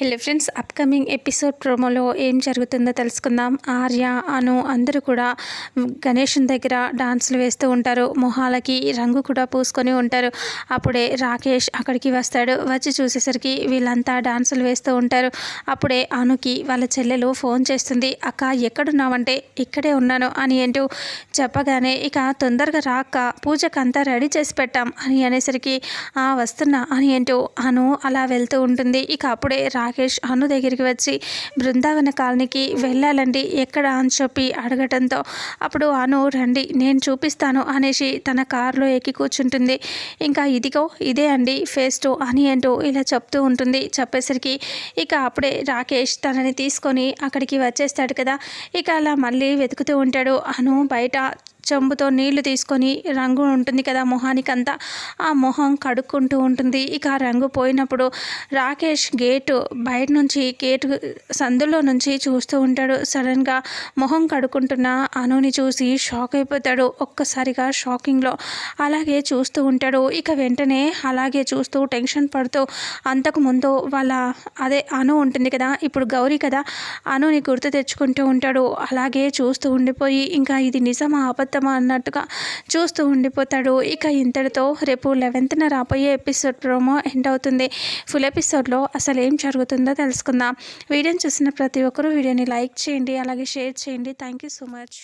Hello friends upcoming episode ప్రోమోలో ఏం జరుగుతుందో తెలుసుకుందాం. ఆర్య అను అందరూ కూడా గణేష్ దగ్గర డాన్సులు వేస్తూ ఉంటారు. మొహాలకి రంగు కూడా పూసుకొని ఉంటారు. అప్పుడే రాకేష్ అక్కడికి వస్తాడు. వచ్చి చూసేసరికి వీళ్ళంతా డాన్సులు వేస్తూ ఉంటారు. అప్పుడే అనుకి వాళ్ళ చెల్లెలు ఫోన్ చేస్తుంది. అక్క ఎక్కడున్నావంటే ఇక్కడే ఉన్నాను అని అంటూ చెప్పగానే ఇక తొందరగా రాక పూజకు అంతా రెడీ చేసి పెట్టాం అని అనేసరికి వస్తున్నా అని అంటూ అను అలా వెళ్తూ ఉంటుంది. ఇక అప్పుడే రా రాకేష్ అను దగ్గరికి వచ్చి బృందావన కాలనీకి వెళ్ళాలండి ఎక్కడ? అని చెప్పి అడగటంతో అప్పుడు అను రండి నేను చూపిస్తాను అనేసి తన కారులో ఎక్కి కూర్చుంటుంది. ఇంకా ఇదిగో ఇదే అండి ఫేస్ టు అని అంటూ ఇలా చెప్తూ ఉంటుంది. చెప్పేసరికి ఇక అప్పుడే రాకేష్ తనని తీసుకొని అక్కడికి వచ్చేస్తాడు కదా. ఇక అలా మళ్ళీ వెతుకుతూ ఉంటాడు. అను బయట చెంబుతో నీళ్ళు తీసుకొని రంగు ఉంటుంది కదా మొహానికంతా. ఆ మొహం కడుక్కుంటూ ఉంటుంది. ఇక ఆ రంగు పోయినప్పుడు రాకేష్ గేటు బయట నుంచి గేటు సందులో నుంచి చూస్తూ ఉంటాడు. సడన్గా మొహం కడుక్కుంటున్న అనుని చూసి షాక్ అయిపోతాడు. ఒక్కసారిగా షాకింగ్లో అలాగే చూస్తూ ఉంటాడు. ఇక వెంటనే అలాగే చూస్తూ టెన్షన్ పడుతూ అంతకు ముందు వాళ్ళ అదే అను ఉంటుంది కదా ఇప్పుడు గౌరీ కదా అనుని గుర్తు తెచ్చుకుంటూ ఉంటాడు. అలాగే చూస్తూ ఉండిపోయి ఇంకా ఇది నిజమా? అబద్ధం ఉత్తమ అన్నట్టుగా చూస్తూ ఉండిపోతాడు. ఇక ఇంతటితో రేపు లెవెన్త్న రాబోయే ఎపిసోడ్ ప్రోమో ఎండ్ అవుతుంది. ఫుల్ ఎపిసోడ్లో అసలు ఏం జరుగుతుందో తెలుసుకుందాం. వీడియోని చూసిన ప్రతి ఒక్కరూ వీడియోని లైక్ చేయండి అలాగే షేర్ చేయండి. Thank you so much